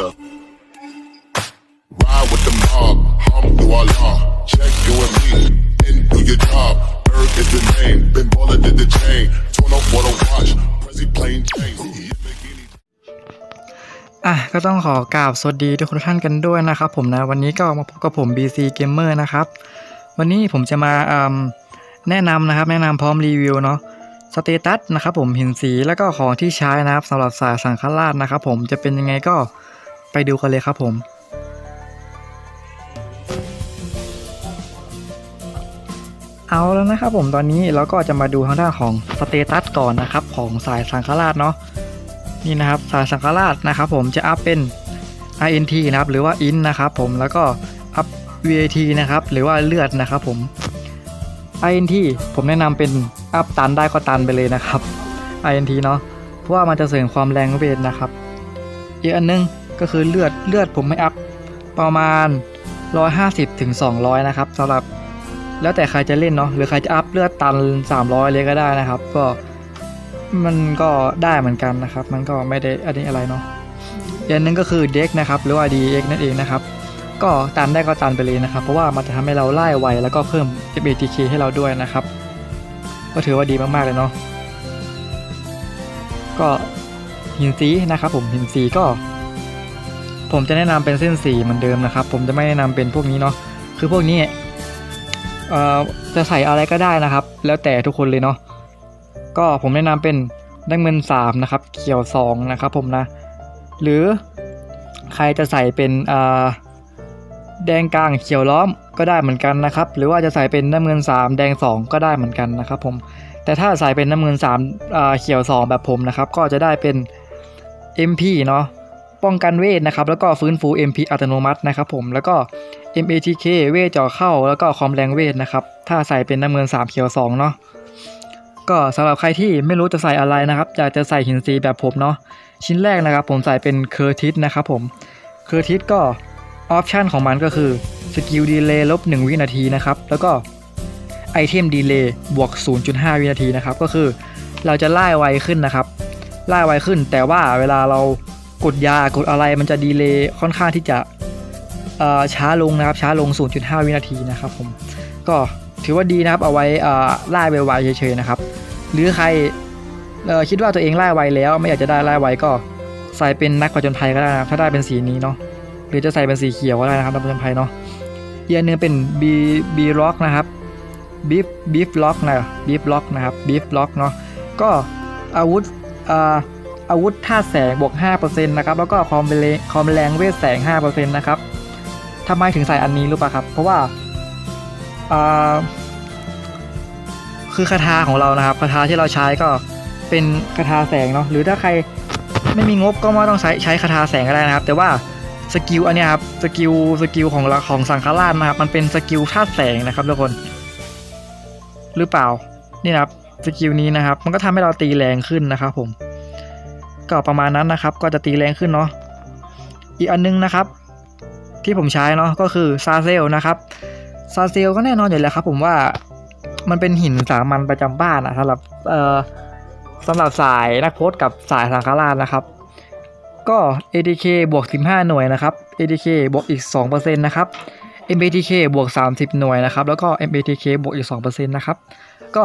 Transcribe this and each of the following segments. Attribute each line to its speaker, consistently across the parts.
Speaker 1: Ride with the mob, hum through our law. Check you and me, and do your job. Earth is the name, been baller did the chain. Torn up what I watch, Prezi plain Jane. Lamborghini
Speaker 2: อะก็ต้องขอกราบสวัสดีทุกท่านกันด้วยนะครับผมนะวันนี้ก็มาพบกับผม BC Gamer นะครับ วันนี้ผมจะมาแนะนำนะครับ แนะนำพร้อมรีวิวเนาะสเตตัสนะครับผมหินสีแล้วก็ของที่ใช้นะครับสำหรับสายสังฆราชนะครับผมจะเป็นยังไงก็ ไปดูกันเลยครับผม เอาแล้วนะครับผมตอนนี้เราก็จะมาดูทางด้านของสเตตัสก่อนนะครับ ของสายสังฆราชเนาะนี่นะครับสายสังฆราชนะครับผมจะอัพเป็น INT นะครับหรือว่า IN นะครับผมแล้วก็อัพ VAT นะครับหรือว่าเลือดนะครับผม INT ผมแนะนำเป็นอัพตันได้ก็ตันไปเลยนะครับ INT เนาะเพราะว่ามันจะเสริมความแรงเวทนะครับ อีกอันนึง ก็คือเลือดเลือดผมไม่อัพประมาณ 150ถึง200 นะครับสำหรับแล้วแต่ใครจะเล่นเนาะหรือใครจะอัพเลือดตัน 300 เลยก็ได้นะครับ ก็มันก็ได้เหมือนกันนะครับ มันก็ไม่ได้อันนี้อะไรเนาะอีกอันนึงก็คือเด็กนะครับหรือว่า DX นั่นเองนะครับ ก็ตันได้ก็ตันไปเลยนะครับ เพราะว่ามันจะทำให้เราไล่ไวแล้วก็เพิ่ม FATK ให้เราด้วยนะครับ ก็ถือว่าดีมากๆเลยเนาะก็หินสีนะครับผมหินสีก็ ผมจะแนะนำเป็นเส้นสีเหมือนเดิมนะครับ ผมจะไม่แนะนำเป็นพวกนี้เนาะคือพวกนี้เอ่อจะใส่อะไรก็ได้นะครับ แล้วแต่ทุกคนเลยเนาะก็ผมแนะนำเป็นดังเงิน3นะครับเขียว2นะครับผมนะหรือใครจะใส่เป็นอ่าแดงกลางเขียวล้อมก็ได้เหมือนกันนะครับ หรือว่าจะใส่เป็นน้ำเงิน 3 แดง 2 ก็ได้เหมือนกันนะครับผมแต่ถ้าใส่เป็นน้ำเงิน3อ่าเขียว 2 แบบผมนะครับ ก็จะได้เป็น MP เนาะ ป้องกันเวทนะครับ แล้วก็ฟื้นฟู MP อัตโนมัตินะครับผมแล้วก็ MATK เวทเจ่อเข้าแล้วก็ความแรงเวทนะครับ ถ้าใส่เป็นน้ำเงิน 3 เขียว 2 เนาะก็สำหรับใครที่ไม่รู้จะใส่อะไรนะครับอยากจะใส่หินสีแบบผมเนาะชิ้นแรกนะครับ ผมใส่เป็นเคอร์ทิสนะครับผมเคอร์ทิสก็ออปชันของมันก็คือสกิลดีเลย์ลบ 1 วินาทีนะครับ แล้วก็ไอเทมดีเลย์บวก 0.5 วินาทีนะครับ ก็คือเราจะไล่ไวขึ้นนะครับไล่ไวขึ้น แต่ว่าเวลาเรา กดยากดอะไรมันจะดีเลย์ค่อนข้างที่จะช้าลงนะครับช้าลง 0.5 วินาทีนะครับผมก็ถือว่าดีนะครับเอาไว้เอ่อไล่ไวๆเฉยๆนะครับ หรือใครคิดว่าตัวเองไล่ไวแล้ว ไม่อยากจะได้ไล่ไวก็ใส่เป็นนักผจญภัยก็ได้นะถ้าได้เป็นสีนี้เนาะหรือจะใส่เป็นสีเขียวก็ได้นะครับนักผจญภัยเนาะเอีกอันหนึงเป็น B B Lock นะครับ Beef Beef Lock นะ Beef Lock นะครับ Beef Lock เนาะก็อาวุธอ่า อาวุธธาแสงบวก5%นะครับแล้วก็ความแรงความแรงเวทแสง5%นะครับทำไมถึงใส่อันนี้รู้ป่ะครับ เพราะว่าคือคาถาของเรานะครับคาถาที่เราใช้ก็เป็นคาถาแสงเนาะหรือถ้าใครไม่มีงบก็ไม่ต้องใช้ใช้คาถาแสงก็ได้นะครับ แต่ว่าสกิลอันนี้ครับสกิลสกิลของเราของสังฆราชนะครับมันเป็นสกิลธาตุแสงนะครับทุกคน หรือเปล่านี่นะครับสกิลนี้นะครับ มันก็ทำให้เราตีแรงขึ้นนะครับผม ก็ประมาณนั้นนะครับ ก็จะตีแรงขึ้นเนาะอีกอันนึงนะครับ ที่ผมใช้เนาะก็คือซาเซลนะครับซาเซลก็แน่นอนอยู่แล้วครับ ผมว่ามันเป็นหินสามัญประจำบ้านอะสำหรับเอ่อสำหรับสายนักโพสกับสายสังฆราชนะครับ ก็ ATK บวก 15 หน่วยนะครับ ATK บวกอีก 2%นะครับ MATK บวก 30 หน่วยนะครับ แล้วก็ MATK บวกอีก 2%นะครับ ก็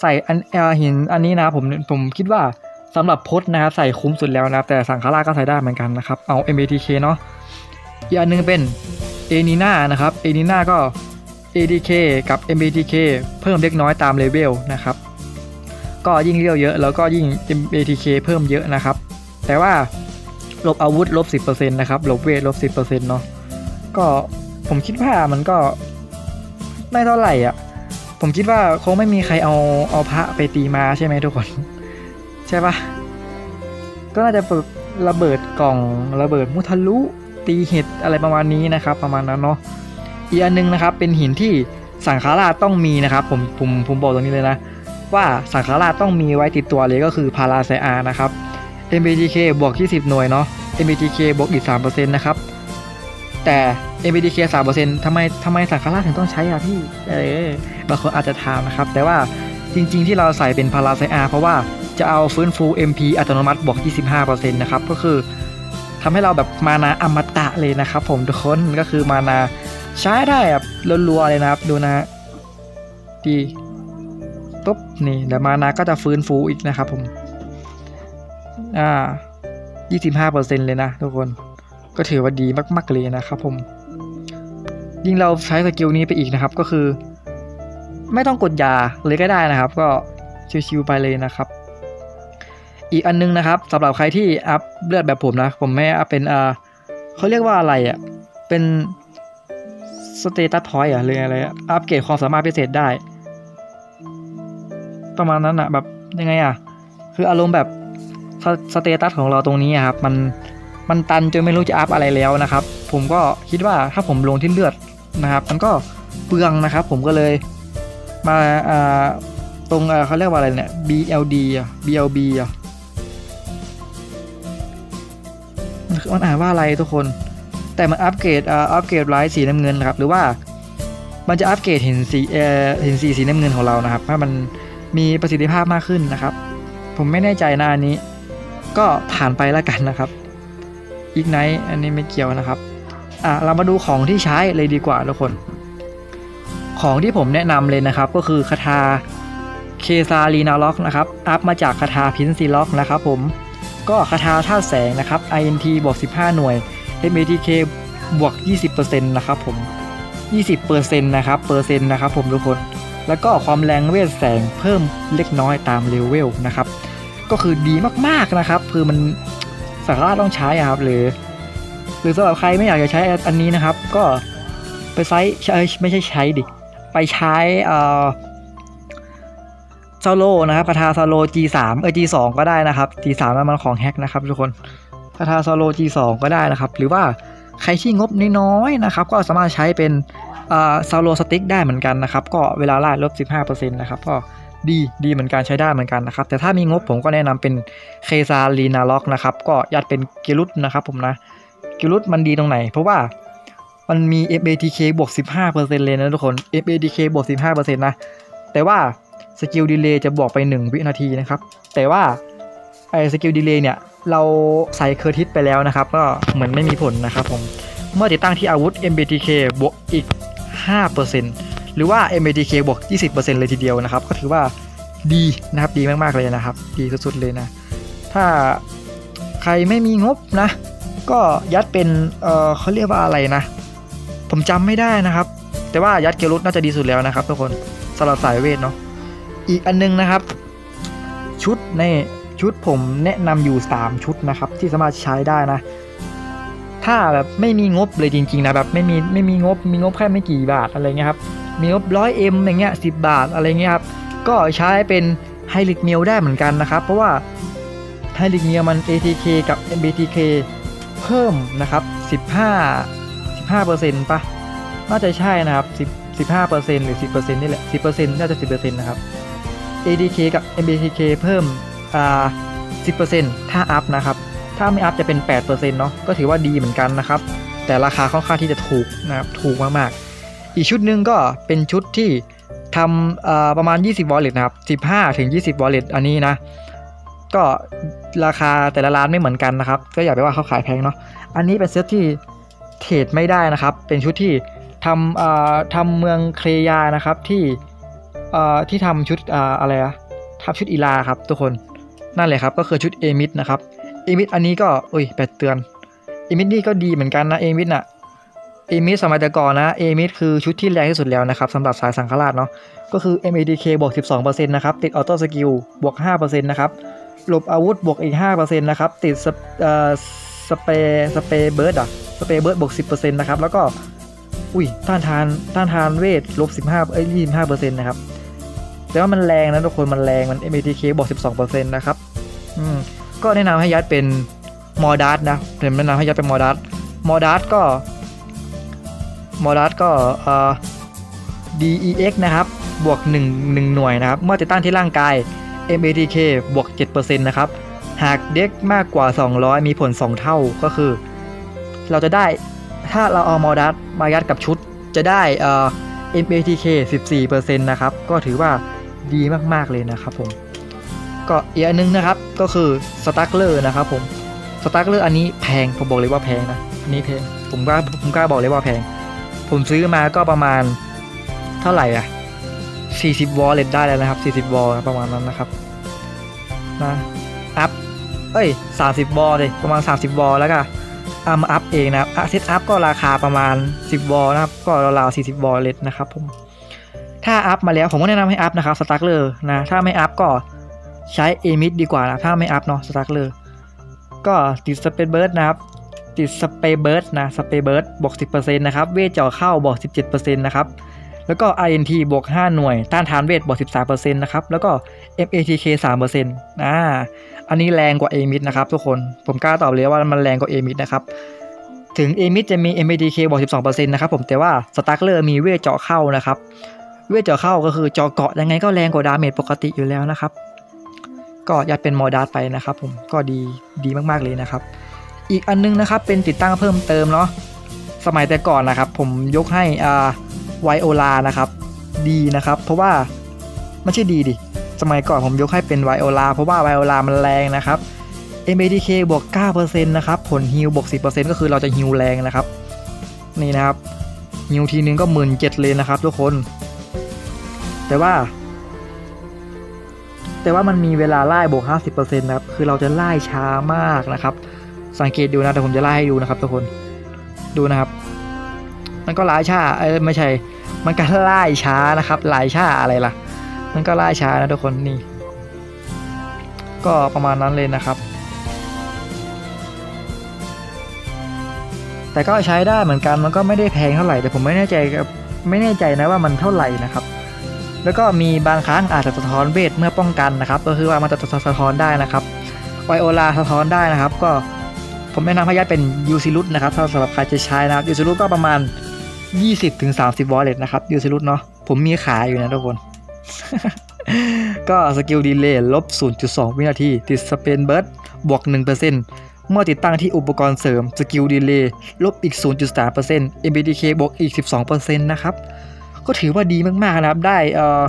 Speaker 2: ใส่อันเอหินอันนี้นะผมผมคิดว่า สำหรับพสต์นะครับใส่คุ้มสุดแล้วนะครับ แต่สังฆราก็ใส่ได้เหมือนกันนะครับ เอา MATK เนาะอีกอันหนึงเป็นเอนีนานะครับเอนีนาก็ ADK กับ MATK เพิ่มเล็กน้อยตามเลเวลนะครับ ก็ยิ่งเลี้ยวเยอะแล้วก็ยิ่ง MATK เพิ่มเยอะนะครับ แต่ว่าลบอาวุธลบ 10%นะครับลบเวทลบ 10%เนาะก็ผมคิดว่ามันก็ไม่เท่าไหร่อะ ผมคิดว่าคงไม่มีใครเอาเอาพระไปตีมาใช่ไหมทุกคน ใช่ปะก็น่าจะเปิดระเบิดกล่องระเบิดมุทะลุตีเห็ดอะไรประมาณนี้นะครับ ประมาณนั้นเนาะอีกอันหนึงนะครับเป็นหินที่สังฆราต้องมีนะครับผมผมผมบอกตรงนี้เลยนะ ว่าสังฆราต้องมีไว้ติดตัวเลยก็คือพาราไซอานะครับ MBTK บวก20 หน่วยเนาะ MBTK บวกอีก3%นะครับแต่ MBTK 3%ทำไมทำไมสังฆราถึงต้องใช้อะพี่เออบางคนอาจจะถามนะครับ แต่ว่าจริง ๆ ที่เราใส่เป็นพาราไซอาเพราะว่า จะเอาฟื้นฟู MP อัตโนมัติบวก 25%นะครับ ก็คือทำให้เราแบบมานาอมตะเลยนะครับ ผมทุกคนก็คือมานาใช้ได้แบบรัวๆเลยนะครับ ดูนะฮะดีปุ๊บนี่เดี๋ยวมานาก็จะฟื้นฟูอีกนะครับผมอ่า25%เลยนะทุกคนก็ถือว่าดีมากๆเลยนะครับผม ยิ่งเราใช้สกิลนี้ไปอีกนะครับก็คือ ไม่ต้องกดยาเลยก็ได้นะครับ ก็ชิวๆไปเลยนะครับ อีกอันนึงนะครับสำหรับใครที่อัพเลือดแบบผมนะ ผมไม่อัพเป็นเอ่อเขาเรียกว่าอะไรอะ่ะ เป็นสเตตัสพอยต์อะหรืออะไรอัพเกรดความสามารถพิเศษได้ ประมาณนั้นอะแบบยังไงอะคืออารมณ์แบบสเตตัสของเราตรงนี้ครับ มันมันตันจนไม่รู้จะอัพอะไรแล้วนะครับ ผมก็คิดว่าถ้าผมลงที่เลือดนะครับ มันก็เปลืองนะครับ ผมก็เลยมาตรงเขาเรียกว่าอะไรเนี่ย BLD อะ BLB มันอ่านว่าอะไรทุกคน แต่มันอัปเกรดอัปเกรดไลท์สีน้ำเงินครับ หรือว่ามันจะอัปเกรดเห็นสีเห็นสีสีน้ำเงินของเรานะครับถ้มันมีประสิทธิภาพมากขึ้นนะครับ ผมไม่แน่ใจนะอันนี้ ก็ผ่านไปแล้วกันนะครับอีกไนท์อันนี้ไม่เกี่ยวนะครับอะเรามาดูของที่ใช้เลยดีกว่าทุกคน ของที่ผมแนะนำเลยนะครับ ก็คือคาถาเคซาลีนาล็อกนะครับ อัพมาจากคาถาพินซีล็อกนะครับผม ก็คาถาท่าตุแสงนะครับ INT บวก 15 หน่วย MATK บวก 20%นะครับผม 20%นะครับเปอร์เซ็นต์นะครับผมทุกคน แล้วก็ความแรงเวทแสงเพิ่มเล็กน้อยตามเลเวลนะครับ ก็คือดีมากๆนะครับ คือมันสามารถต้องใช้อะครับหรือ หรือสำหรับใครไม่อยากจะใช้อันนี้นะครับ ก็ไปใช้ไม่ใช่ใช้ดิ ไปใช้อ่อ ซาโลนะครับคาถาซาโล G3 เออ G2 ก็ได้นะครับ G3 นั้นมันของแฮกนะครับทุกคนคาถาซาโล G2 ก็ได้นะครับ หรือว่าใครที่งบน้อยๆนะครับ ก็สามารถใช้เป็นซาโลสติ๊กได้เหมือนกันนะครับ ก็เวลาล่าลบ 15%นะครับก็ดีดีเหมือนกันใช้ได้เหมือนกันนะครับ แต่ถ้ามีงบผมก็แนะนำเป็นเคซาลีนาล็อกนะครับ ก็ยัดเป็นกิรุตนะครับผมนะ กิรุตมันดีตรงไหน เพราะว่ามันมี FATK บวก 15%เลยนะทุกคน FATK บวก 15%นะ แต่ว่า สกิลดีเลย์จะบวกไป 1 วินาทีนะครับ แต่ว่าไอ้สกิลดีเลย์เนี่ยเราใส่เคอร์ทิสไปแล้วนะครับ ก็เหมือนไม่มีผลนะครับผม เมื่อติดตั้งที่อาวุธ MBTK บวกอีก 5%หรือว่า MBTK บวก 20%เลยทีเดียวนะครับ ก็ถือว่าดีนะครับดีมาก ๆ เลยนะครับ ดีสุด ๆ เลยนะ ถ้าใครไม่มีงบนะ ก็ยัดเป็นเออเขาเรียกว่าอะไรนะ ผมจำไม่ได้นะครับ แต่ว่ายัดเกลุตน่าจะดีสุดแล้วนะครับทุกคนสำหรับสายเวทเนาะ อีกอันนึงนะครับ ชุดในชุดผมแนะนำอยู่ 3 ชุดนะครับ ที่สามารถใช้ได้นะ ถ้าแบบไม่มีงบเลยจริงๆนะแบบไม่มีไม่มีงบมีงบแค่ไม่กี่บาทอะไรเงี้ยครับมีงบร้อยเอ็มอย่างเงี้ยสิบาทอะไรเงี้ยครับก็ใช้เป็นไฮลิกเมลได้เหมือนกันนะครับ เพราะว่าไฮลิกเมลมัน ATK กับ MBTK เพิ่มนะครับ 15 15%ปะน่าจะใช่นะครับ10 15%หรือ 10%นี่แหละ 10%น่าจะ 10%นะครับ ADK กับ MBTK เพิ่มอ่า10%ถ้าอัพนะครับ ถ้าไม่อัพจะเป็น 8%เนาะก็ถือว่าดีเหมือนกันนะครับ แต่ราคาค่อนข้างที่จะถูกนะครับถูกมากๆ อีกชุดหนึ่งก็เป็นชุดที่ทำประมาณ 20 wallet นะครับ 15 ถึง 20 wallet อันนี้นะ ก็ราคาแต่ละร้านไม่เหมือนกันนะครับ ก็อย่าไปว่าเขาขายแพงเนาะ อันนี้เป็นเซตที่เทรดไม่ได้นะครับ เป็นชุดที่ทำทำเมืองเครยานะครับที่ เอ่อที่ทำชุดอ่าอะไรอะทำชุดอีลาครับทุกคนนั่นเลยครับก็คือชุดเอมิดนะครับเอมิดอันนี้ก็อุ้ยแปดเตือนเอมิดนี่ก็ดีเหมือนกันนะเอมิดน่ะเอมิดสมัยแต่ก่อนนะเอมิดคือชุดที่แรงที่สุดแล้วนะครับสำหรับสายสังฆราชเนาะก็คือ MADK บวก 12%นะครับติดออโต้สกิลบวก 5%นะครับหลบอาวุธบวกอีก 5%นะครับติดสเปสเปรย์สเปร์เบิร์ดอะสเปร์เบิร์ดบวก 10%นะครับแล้วก็อุ้ยต้านทานต้านทานเวทลบ 15เอ้ย25%นะครับ แต่ว่ามันแรงนะทุกคนมันแรงมัน MATK บวก12%นะครับอืมก็แนะนำให้ยัดเป็นมอดัสนะผมแนะนำให้ยัดเป็นมอดัสมอดัสก็มอดัสก็เอ่อ DEX นะครับบวก 1 1 หน่วยนะครับ เมื่อติดตั้งที่ร่างกาย MATK บวก 7%นะครับ หากเด็กมากกว่า 200 มีผล 2 เท่าก็คือ เราจะได้ถ้าเราเอามอดัสมายัดกับชุดจะได้เอ่อ MATK 14%นะครับ ก็ถือว่า ดีมากๆเลยนะครับผมก็อีกอันนึงนะครับก็คือสตั๊กเลอร์นะครับผมสตาร์เลอร์อันนี้แพงผมบอกเลยว่าแพงนะอันนี้แพงผมกล้าผมกล้าบอกเลยว่าแพง ผมซื้อมาก็ประมาณเท่าไหร่อะ40วอลเล็ตได้แล้วนะครับ40วอลประมาณนั้นนะครับนะอัพเอ้ย30วอลเลยประมาณ 30วอลแล้วก็อามอัพเองนะครับเซตอัพก็ราคาประมาณ 10วอลนะครับก็ราวๆ40วอลเล็ตนะครับผม ถ้าอัพมาแล้วผมก็แนะนำให้อัพนะครับสตาร์เลอร์นะถ้าไม่อัพก็ใช้เอมิดดีกว่านะถ้าไม่อัพเนาะสตาร์เลอร์ก็ติดสเปเบิร์ดนะครับติดสเปเบิร์ดนะสเปเบิร์ดบวก10%นะครับเวทเจ่อเข้าบวก17%นะครับแล้วก็ INT บวก 5 หน่วย ต้านทานเวทบวก 13%นะครับ แล้วก็ MATK 3%อ่า อันนี้แรงกว่า a m i d นะครับทุกคน ผมกล้าตอบเลยว่ามันแรงกว่า a m i d นะครับ ถึง a m i d จะมี MATK บวก 12%นะครับผม แต่ว่า s t a r k l e r มีเวทเจาะเข้านะครับ เวทเจาะเข้าก็คือเจาะเกาะยังไงก็แรงกว่าดาเมจปกติอยู่แล้วนะครับ ก็ยัดเป็นมอดัสไปนะครับผมก็ดีดีมากๆเลยนะครับ อีกอันนึงนะครับเป็นติดตั้งเพิ่มเติมเนาะสมัยแต่ก่อนนะครับ ผมยกให้อ่าไวโอลานะครับดีนะครับ เพราะว่าไม่ใช่ดีดิสมัยก่อนผมยกให้เป็นไวโอลาเพราะว่าไวโอลามันแรงนะครับ MADK บวก9%นะครับผลฮิลบวก10%ก็คือเราจะฮิลแรงนะครับ นี่นะครับฮิลทีนึงก็หมื่นเจ็ดเลยนะครับทุกคน แต่ว่า แต่ว่ามันมีเวลาไล่บวก 50%นะครับ คือเราจะไล่ช้ามากนะครับ สังเกตดูนะแต่ผมจะไล่ให้ดูนะครับทุกคนดูนะครับ มันก็ไล่ช้าเออไม่ใช่ มันก็ไล่ช้านะครับไล่ช้าอะไรล่ะ มันก็ไล่ช้านะทุกคนนี่ ก็ประมาณนั้นเลยนะครับแต่ก็ใช้ได้เหมือนกันมันก็ไม่ได้แพงเท่าไหร่แต่ผมไม่แน่ใจไม่แน่ใจนะว่ามันเท่าไหร่นะครับ แล้วก็มีบางครั้งอาจจะสะท้อนเวทเมื่อป้องกันนะครับ ก็คือว่ามันจะสะท้อนได้นะครับไวโอลาสะท้อนได้นะครับ ก็ผมแนะนำให้ยัดเป็นยูซิลุตนะครับถ้าสำหรับใครจะใช้นะครับยูซิลุตก็ประมาณ 20-30 วอลเล็ตนะครับยูซิลุตเนาะผมมีขายอยู่นะทุกคน ก็สกิลดีเลย์ลบ 0.2 วินาที ติดสเปนเบิร์ดบวก 1%เมื่อติดตั้งที่อุปกรณ์เสริมสกิลดีเลย์ลบอีก 0.3% MBDK บวกอีก 12%นะครับ ก็ถือว่าดีมากๆนะครับ ได้เอ่อ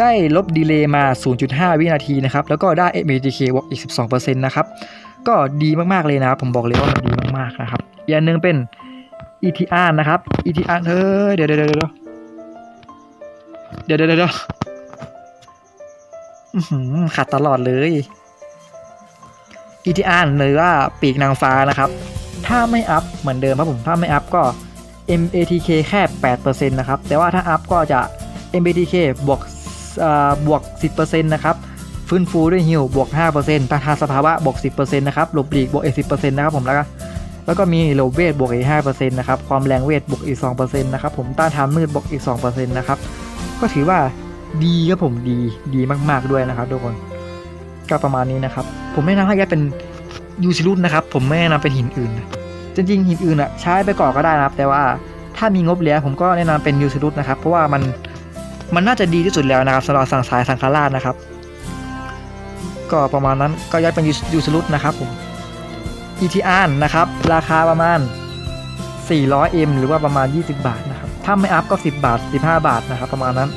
Speaker 2: ได้ลบดีเลย์มา 0.5 วินาทีนะครับ แล้วก็ได้ MBDK บวกอีก 12%นะครับ ก็ดีมากๆเลยนะครับ ผมบอกเลยว่ามันดีมากๆนะครับ อีกอันหนึงเป็น ETR นะครับ ETR เฮ้ยเดี๋ยวเดี๋ยวเดี๋ยวเดี๋ยวเดี๋ยวเดี๋ยวเดี๋ยวอื้อหือขัดตลอดเลย ETR หรือว่าปีกนางฟ้านะครับ ถ้าไม่อัพเหมือนเดิมครับผม ถ้าไม่อัพก็ MATK แค่ 8%นะครับ แต่ว่าถ้าอัพก็จะ MATK บวกบวก 10%นะครับ ฟื้นฟูด้วยฮิลบวก5%ต้าทานสภาวะบวก 10%นะครับ หลบหลีกบวกอีก10%นะครับผมแล้วก็แล้วก็มีโลเวทบวกอีก5%นะครับ ความแรงเวทบวกอีก2%นะครับผม ต้านทานมืดบวกอีก2%นะครับ ก็ถือว่าดีครับผมดีดีมากๆด้วยนะครับทุกคน ก็ประมาณนี้นะครับ ผมไม่แนะนำให้ยัดเป็นยูซิลุตนะครับ ผมไม่แนะนำเป็นหินอื่นนะ จริงๆหินอื่นอะใช้ไปก่อนก็ได้นะครับ แต่ว่าถ้ามีงบเหลือผมก็แนะนำเป็นยูซิลุตนะครับ เพราะว่ามันมันน่าจะดีที่สุดแล้วนะครับสำหรับสั่งสายสังฆราชนะครับ ก็ประมาณนั้นก็ยัดเป็นยูซิลุตนะครับผม ETR นะครับ ราคาประมาณ 400M หรือว่าประมาณ 20 บาทนะครับ ถ้าไม่อัพก็ 10 บาท 15 บาทนะครับ ประมาณนั้น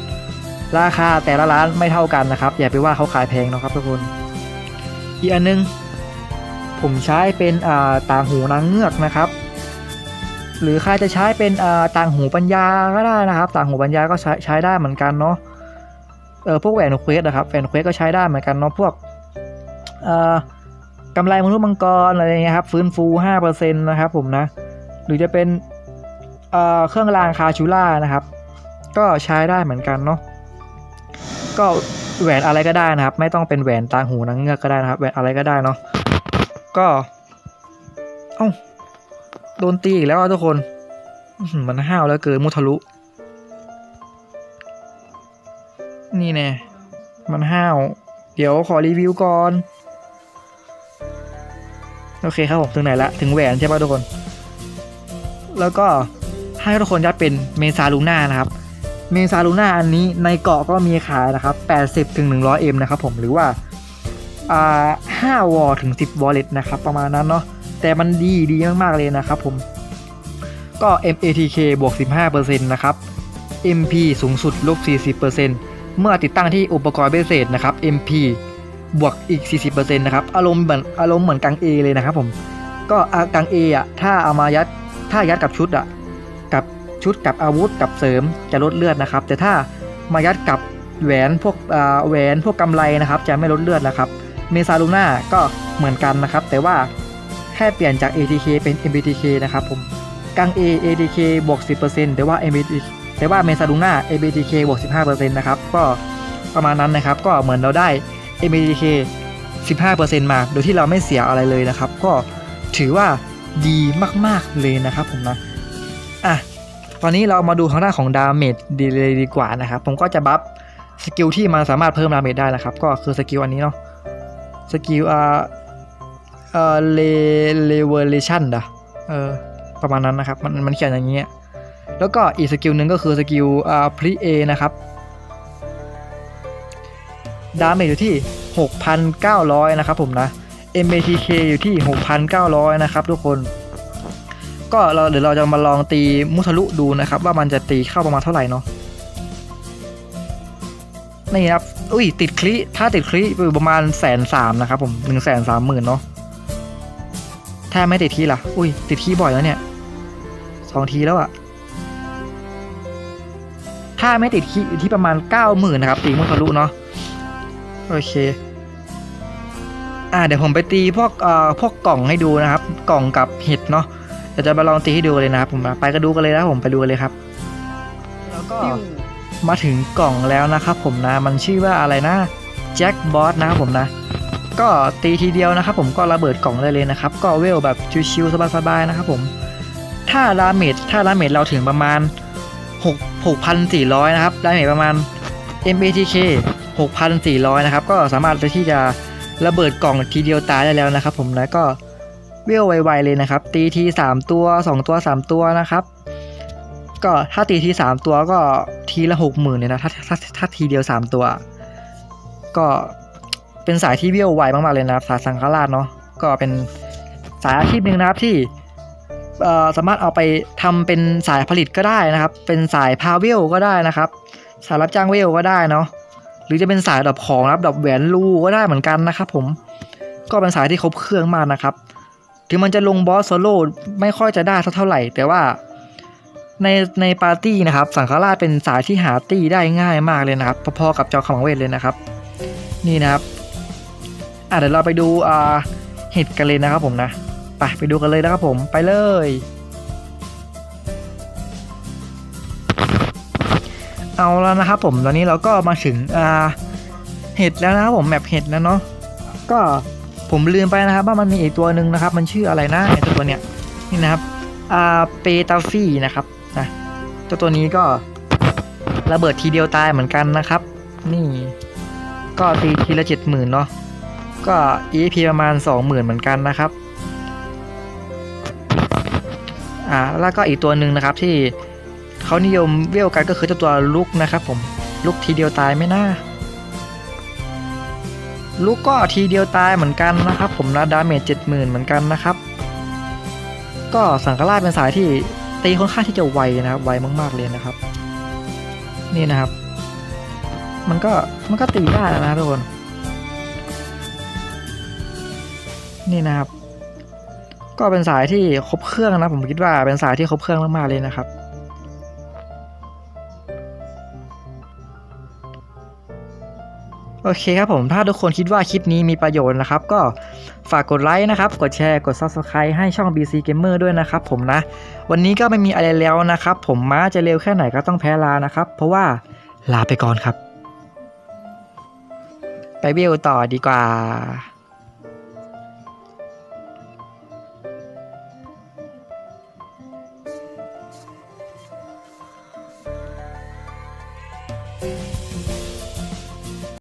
Speaker 2: ราคาแต่ละร้านไม่เท่ากันนะครับ อย่าไปว่าเขาขายแพงนะครับทุกคน อีกอันนึง ผมใช้เป็นต่างหูนางเงือกนะครับ หรือใครจะใช้เป็นต่างหูปัญญาก็ได้นะครับ ต่างหูปัญญาก็ใช้ใช้ได้เหมือนกันเนาะเออพวกแหวนเควสนะครับแหวนเควสก็ใช้ได้เหมือนกันเนาะพวกกำไรมนุษย์มังกรอะไรเงี้ยครับฟื้นฟู5%นะครับผมนะ หรือจะเป็นเครื่องรางคาชูล่านะครับ ก็ใช้ได้เหมือนกันเนาะก็แหวนอะไรก็ได้นะครับ ไม่ต้องเป็นแหวนตางหูนางเงือกก็ได้นะครับแหวนอะไรก็ได้เนาะ ก็เอ้าโดนตีอีกแล้วทุกคน มันห้าวแล้วเกินมุทะลุ นี่แน่มันห้าว เดี๋ยวขอรีวิวก่อน โอเคครับผมถึงไหนละ ถึงแหวนใช่ป่ะทุกคน แล้วก็ให้ทุกคนยัดเป็นเมซาลูน่านะครับ เมซาลูน่าอันนี้ในเกาะก็มีขายนะครับ 80ถึง100 m นะครับผมหรือว่า อ่า5วอลถึง 10วอลเล็ตนะครับ ประมาณนั้นเนาะแต่มันดีดีมาก ๆ เลยนะครับผม ก็ MATK บวก 15%นะครับ MP สูงสุดลบ 40%เมื่อติดตั้งที่อุปกรณ์พิเศษนะครับ MP บวกอีก 40%นะครับ อารมณ์เหมือนอารมณ์เหมือนกังเอเลยนะครับผม ก็กังเออะ ถ้าเอามายัด ถ้ายัดกับชุดอะ กับชุดกับอาวุธกับเสริมจะลดเลือดนะครับ แต่ถ้ามายัดกับแหวนพวกแหวนพวกกำไรนะครับ จะไม่ลดเลือดนะครับ เมซาลูน่าก็เหมือนกันนะครับ แต่ว่าแค่เปลี่ยนจาก ATK เป็น MBTK นะครับผมกัง A ATK บวก 10%แต่ว่า MBTK แต่ว่าเมซาลูน่า MBTK บวก 15%นะครับ ก็ประมาณนั้นนะครับ ก็เหมือนเราได้ MBTK 15%มา โดยที่เราไม่เสียอะไรเลยนะครับ ก็ถือว่าดีมากๆเลยนะครับผมนะ อะ ตอนนี้เรามาดูทางด้านของดาเมจดีเลยดีกว่านะครับ ผมก็จะบัฟสกิลที่มันสามารถเพิ่มดาเมจได้นะครับ ก็คือสกิลอันนี้เนาะ สกิลอ่าเอ่อเลเลเวอเรชันดะเออประมาณนั้นนะครับ มันมันเขียนอย่างเงี้ยแล้วก็อีกสกิลหนึ่งก็คือสกิลอ่าพรีเอนะครับดาเมจอยู่ที่ 6,900 นะครับผมนะ MATK อยู่ที่ 6,900 นะครับทุกคน ก็เราเดี๋ยวเราจะมาลองตีมุทะลุดูนะครับ ว่ามันจะตีเข้าประมาณเท่าไหร่เนาะ นี่ครับ อุ้ย ติดคลิถ้าติดคลิอยู่ประมาณแสนสามนะครับผมหนึ่งแสนสามหมื่นเนาะถ้าไม่ติดทีล่ะ อุ้ย ติดทีบ่อยแล้วเนี่ยสองทีแล้วอะถ้าไม่ติดทีอยู่ที่ประมาณเก้าหมื่นนะครับตีมุทะลุเนาะโอเค อ่าเดี๋ยวผมไปตีพวกเอ่อพวกกล่องให้ดูนะครับ กล่องกับเห็ดเนาะเดี๋ยวจะมาลองตีให้ดูเลยนะครับผมไปก็ดูกันเลยนะผมไปดูกันเลยครับ แล้วก็ มาถึงกล่องแล้วนะครับผมนะมันชื่อว่าอะไรนะแจ็คบอสนะครับผมนะก็ตีทีเดียวนะครับผมก็ระเบิดกล่องได้เลยนะครับ ก็เวลแบบชิวๆสบายๆนะครับผม ถ้าดาเมจถ้าดาเมจเราถึงประมาณ 6 6,400 นะครับดาเมจประมาณ MATK 6,400 นะครับ ก็สามารถที่จะระเบิดกล่องทีเดียวตายได้แล้วนะครับ ผมนะก็เวลไวๆเลยนะครับ ตีที 3 ตัว 2 ตัว 3 ตัวนะครับ ก็ถ้าตีที3ตัวก็ทีละ60,000เลยนะถ้าถ้าถ้าทีเดียว3ตัว ก็เป็นสายที่เวไวมากๆเลยนะครับสายสังฆราชเนาะก็เป็นสายอาชีพหนึ่งนะครับที่สามารถเอาไปทำเป็นสายผลิตก็ได้นะครับ เป็นสายพาเวลก็ได้นะครับ สายรับจ้างเวลก็ได้เนาะหรือจะเป็นสายดับของนะรับดับแหวนรูก็ได้เหมือนกันนะครับ ผมก็เป็นสายที่ครบเครื่องมากนะครับ ถึงมันจะลงบอสโซโล่ไม่ค่อยจะได้เท่าไหร่ แต่ว่า ในในปาร์ตี้นะครับสังฆราชเป็นสายที่หาตี้ได้ง่ายมากเลยนะครับพอๆกับจอขมังเวทเลยนะครับ นี่นะครับอะเดี๋ยวเราไปดูอ่าเห็ดกันเลยนะครับผมนะไปไปดูกันเลยนะครับผมไปเลยเอาแล้วนะครับผมตอนนี้เราก็มาถึงอ่าเห็ดแล้วนะครับผมแมปเห็ดแล้วเนาะก็ผมลืมไปนะครับว่ามันมีอีกตัวหนึ่งนะครับ มันชื่ออะไรนะไอตัวเนี้ยนี่นะครับอ่าเปตาฟี่นะครับ นะเจ้าตัวนี้ก็ระเบิดทีเดียวตายเหมือนกันนะครับ นี่ก็ตีทีละเจ็ดหมื่นเนาะก็ EP ประมาณสองหมื่นเหมือนกันนะครับอ่าแล้วก็อีกตัวหนึ่งนะครับที่เขานิยมเวลกันก็คือเจ้าตัวลุกนะครับ ผมลุกทีเดียวตายไม่น่าลุกก็ทีเดียวตายเหมือนกันนะครับ ผมนะดาเมจเจ็ดหมื่นเหมือนกันนะครับ ก็สังกราชเป็นสายที่ ตีค่อนข้างที่จะไวนะครับ ไวมาก ๆเลยนะครับ นี่นะครับ มันก็มันก็ตีได้นะทุกคน นี่นะครับ ก็เป็นสายที่ครบเครื่องนะผมคิดว่าเป็นสายที่ครบเครื่องมากๆเลยนะครับ โอเคครับผมถ้าทุกคนคิดว่าคลิปนี้มีประโยชน์นะครับ ก็ฝากกดไลค์นะครับ กดแชร์กด Subscribe ให้ช่อง BC Gamer ด้วยนะครับผมนะ วันนี้ก็ไม่มีอะไรแล้วนะครับ ผมม้าจะเร็วแค่ไหนก็ต้องแพ้ลานะครับ เพราะว่าลาไปก่อนครับ ไปเบลต่อดีกว่า